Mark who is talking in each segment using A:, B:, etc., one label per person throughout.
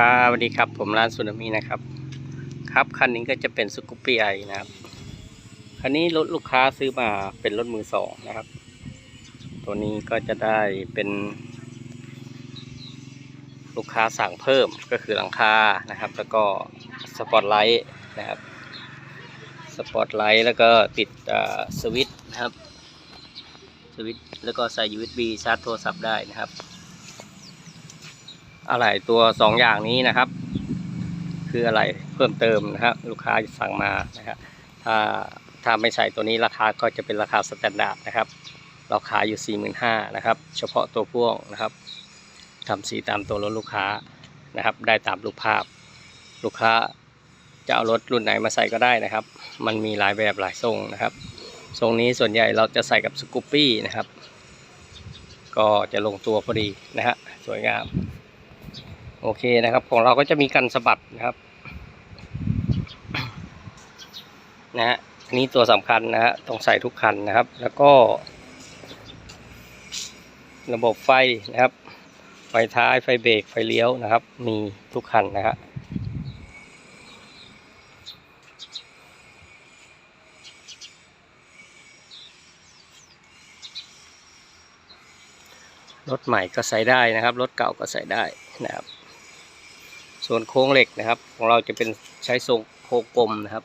A: ครับสวัสดีครับ ผมร้านสุนามินะครับ ครับคันนี้ก็จะเป็นสกูปปี้ไอนะครับ คันนี้รถลูกค้าซื้อมาเป็นรถมือสองนะครับ ตัวนี้ก็จะได้เป็น ลูกค้าสั่งเพิ่มก็คือหลังคานะครับ แล้วก็สปอตไลท์นะครับสปอตไลท์แล้วก็ติดสวิตช์นะครับสวิตช์แล้วก็ใส่ USB ชาร์จโทรศัพท์ได้นะครับ อะไรตัวสองอย่างนี้นะครับ คืออะไรเพิ่มเติมนะครับลูกค้าสั่งมานะครับถ้าถ้าไม่ใส่ตัวนี้ราคาก็จะเป็นราคาสแตนดาร์ดนะครับ เราขายอยู่ 45,000นะครับ เฉพาะตัวพ่วงนะครับทำสีตามตัวรถลูกค้านะครับ ได้ตามรูปภาพ ลูกค้าจะเอารถรุ่นไหนมาใส่ก็ได้นะครับ มันมีหลายแบบหลายทรงนะครับ ทรงนี้ส่วนใหญ่เราจะใส่กับสกูปปี้นะครับ ก็จะลงตัวพอดีนะฮะสวยงาม โอเคนะครับ ของเราก็จะมีกันสะบัดนะครับนะฮะอันนี้ตัวสำคัญนะฮะต้องใส่ทุกคันนะครับ แล้วก็ ระบบไฟนะครับ ไฟท้ายไฟเบรกไฟเลี้ยวนะครับ มีทุกคันนะฮะรถใหม่ก็ใส่ได้นะครับ รถเก่าก็ใส่ได้นะครับ ส่วนโค้งเหล็กนะครับ ของเราจะเป็นใช้ทรงโค้งกลมนะครับ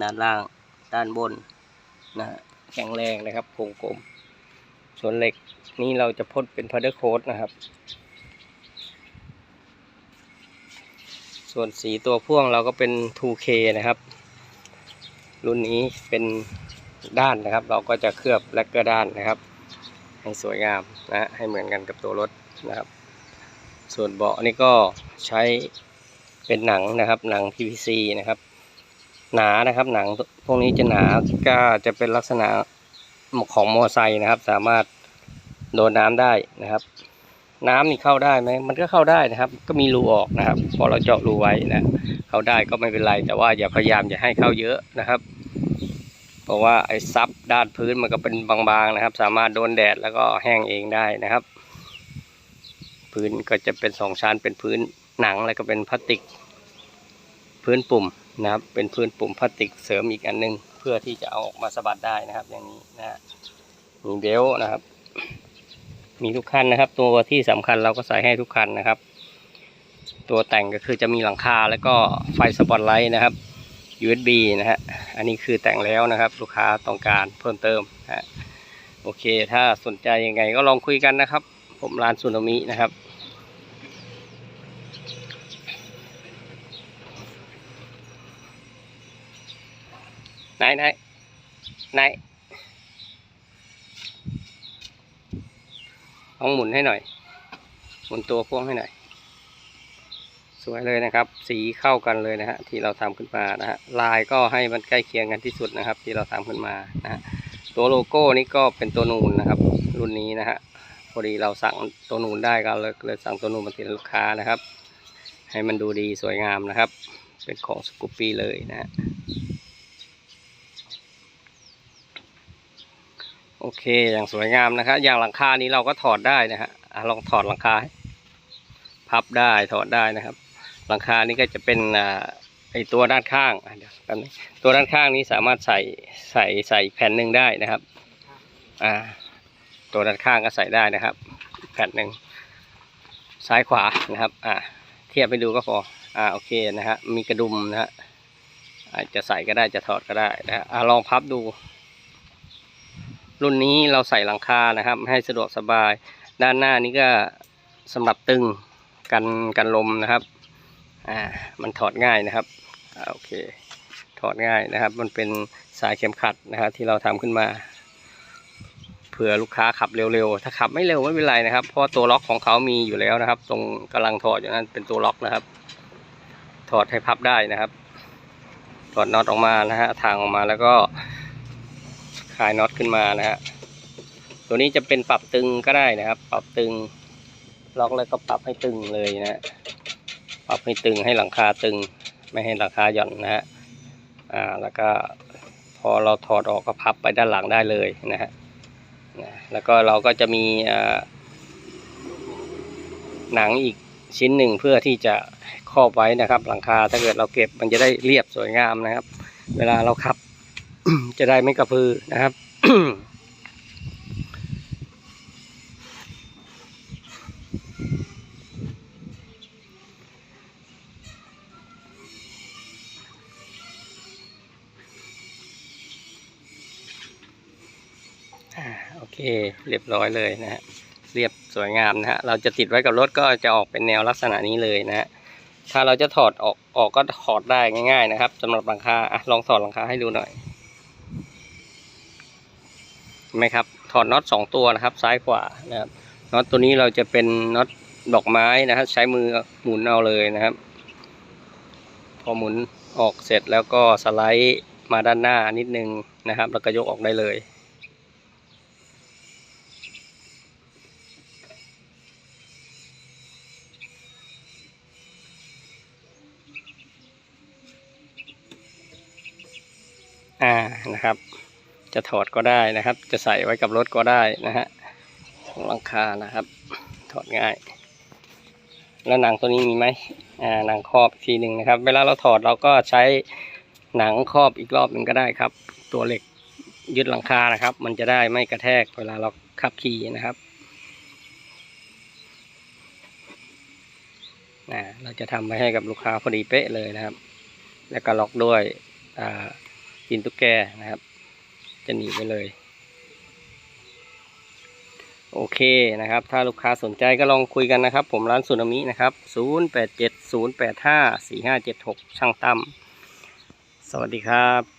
A: ด้านล่างด้านบนนะแข็งแรงนะครับโค้งกลม ส่วนเหล็กนี้เราจะพ่นเป็นพัดเดอร์โค้ดนะครับ ส่วนสีตัวพ่วงเราก็เป็น 2K นะครับ รุ่นนี้เป็นด้านนะครับ เราก็จะเคลือบแลกเกอร์ด้านนะครับ ให้สวยงามนะฮะให้เหมือนกันกับตัวรถนะครับ ส่วนเบาะนี่ก็ใช้เป็นหนังนะครับ หนัง PVC นะครับ หนานะครับหนังพวกนี้จะหนาก็จะเป็นลักษณะของมอไซค์นะครับ สามารถโดนน้ำได้นะครับ น้ำนี่เข้าได้ไหมมันก็เข้าได้นะครับ ก็มีรูออกนะครับพอเราเจาะรูไว้นะเข้าได้ก็ไม่เป็นไร แต่ว่าอย่าพยายามอย่าให้เข้าเยอะนะครับ เพราะว่าไอ้ซับด้านพื้นมันก็เป็นบางๆนะครับ สามารถโดนแดดแล้วก็แห้งเองได้นะครับ พื้นก็จะเป็นสองชั้นเป็นพื้นหนังแล้วก็เป็นพลาสติก พื้นปุ่มนะครับ เป็นพื้นปุ่มพลาสติกเสริมอีกอันหนึง เพื่อที่จะเอาออกมาสะบัดได้นะครับ อย่างนี้นะฮะมีเบลนะครับ มีทุกคันนะครับ ตัวที่สำคัญเราก็ใส่ให้ทุกคันนะครับ ตัวแต่งก็คือจะมีหลังคาแล้วก็ไฟสปอตไลท์นะครับ USB นะฮะอันนี้คือแต่งแล้วนะครับ ลูกค้าต้องการเพิ่มเติมฮะโอเค ถ้าสนใจยังไงก็ลองคุยกันนะครับ ผมร้านสุนามินะครับ ไหนไหนไหนลองหมุนให้หน่อย หมุนตัวพ่วงให้หน่อย สวยเลยนะครับ สีเข้ากันเลยนะฮะที่เราทำขึ้นมานะฮะลายก็ให้มันใกล้เคียงกันที่สุดนะครับ ที่เราทำขึ้นมานะฮะตัวโลโก้นี่ก็เป็นตัวนูนนะครับ รุ่นนี้นะฮะพอดีเราสั่งตัวนูนได้ก็เลยเลยสั่งตัวนูนมาติดลูกค้านะครับ ให้มันดูดีสวยงามนะครับ เป็นของสกูปปี้เลยนะฮะโอเคอย่างสวยงามนะครับอย่างหลังคานี้เราก็ถอดได้นะฮะลองถอดหลังคาพับได้ถอดได้นะครับ หลังคานี้ก็จะเป็นอ่าไอตัวด้านข้างเดี๋ยวแป๊บนึงตัวด้านข้างนี้สามารถใส่ใส่ใส่แผ่นหนึ่งได้นะครับอ่าตัวด้านข้างก็ใส่ได้นะครับ แผ่นหนึ่งซ้ายขวานะครับ อ่า ทียบไปดูก็พอ อ่าโอเคนะฮะ มีกระดุมนะฮะอาจจะใส่ก็ได้จะถอดก็ได้นะะอ่าลองพับดู รุ่นนี้เราใส่หลังคานะครับ ให้สะดวกสบาย ด้านหน้านี้ก็สำหรับตึงกันกันลมนะครับ อ่า มันถอดง่ายนะครับ อ่าโอเค ถอดง่ายนะครับ มันเป็นสายเข็มขัดนะครับที่เราทำขึ้นมา เผื่อลูกค้าขับเร็วๆ ถ้าขับไม่เร็วไม่เป็นไรนะครับ เพราะตัวล็อกของเขามีอยู่แล้วนะครับ ตรงกำลังถอดอยู่นั้นเป็นตัวล็อกนะครับ ถอดให้พับได้นะครับ ถอดน็อตออกมานะฮะทางออกมาแล้วก็คลายน็อตขึ้นมานะฮะตัวนี้จะเป็นปรับตึงก็ได้นะครับ ปรับตึงล็อกแล้วก็ปรับให้ตึงเลยนะฮะปรับให้ตึงให้หลังคาตึง ไม่ให้หลังคาหย่อนนะฮะอ่าแล้วก็พอเราถอดออกก็พับไปด้านหลังได้เลยนะฮะ แล้วก็เราก็จะมีหนังอีกชิ้นหนึ่งเพื่อที่จะครอบไว้นะครับ หลังคาถ้าเกิดเราเก็บมันจะได้เรียบสวยงามนะครับ เวลาเราขับ จะได้ไม่กระพือนะครับ โอเค เรียบร้อยเลยนะฮะ เรียบสวยงามนะฮะ เราจะติดไว้กับรถก็จะออกเป็นแนวลักษณะนี้เลยนะฮะ ถ้าเราจะถอดออกออกก็ถอดได้ง่าย ๆ นะครับสำหรับหลังคาอะลองถอดหลังคาให้ดูหน่อยเห็นไหมครับ ถอดน็อตสองตัวนะครับ ซ้ายขวานะครับ น็อตตัวนี้เราจะเป็นน็อตดอกไม้นะครับใช้มือหมุนเอาเลยนะครับ พอหมุนออกเสร็จแล้วก็สไลด์มาด้านหน้านิดนึงนะครับ แล้วก็ยกออกได้เลย อ่านะครับ จะถอดก็ได้นะครับ จะใส่ไว้กับรถก็ได้นะฮะของหลังคานะครับ ถอดง่าย แล้วหนังตัวนี้มีไหมอ่าหนังครอบอีกทีหนึ่งนะครับ เวลาเราถอดเราก็ใช้หนังครอบอีกรอบหนึ่งก็ได้ครับ ตัวเหล็กยึดหลังคานะครับ มันจะได้ไม่กระแทกเวลาเราขับขี่นะครับอ่าเราจะทำไว้ให้กับลูกค้าพอดีเป๊ะเลยนะครับ แล้วก็ล็อกด้วยอ่า กินตุ๊กแกนะครับ จะหนีไปเลย โอเคนะครับ ถ้าลูกค้าสนใจก็ลองคุยกันนะครับ ผมร้านสุนามินะครับ 0870854576 ช่างตั้มสวัสดีครับ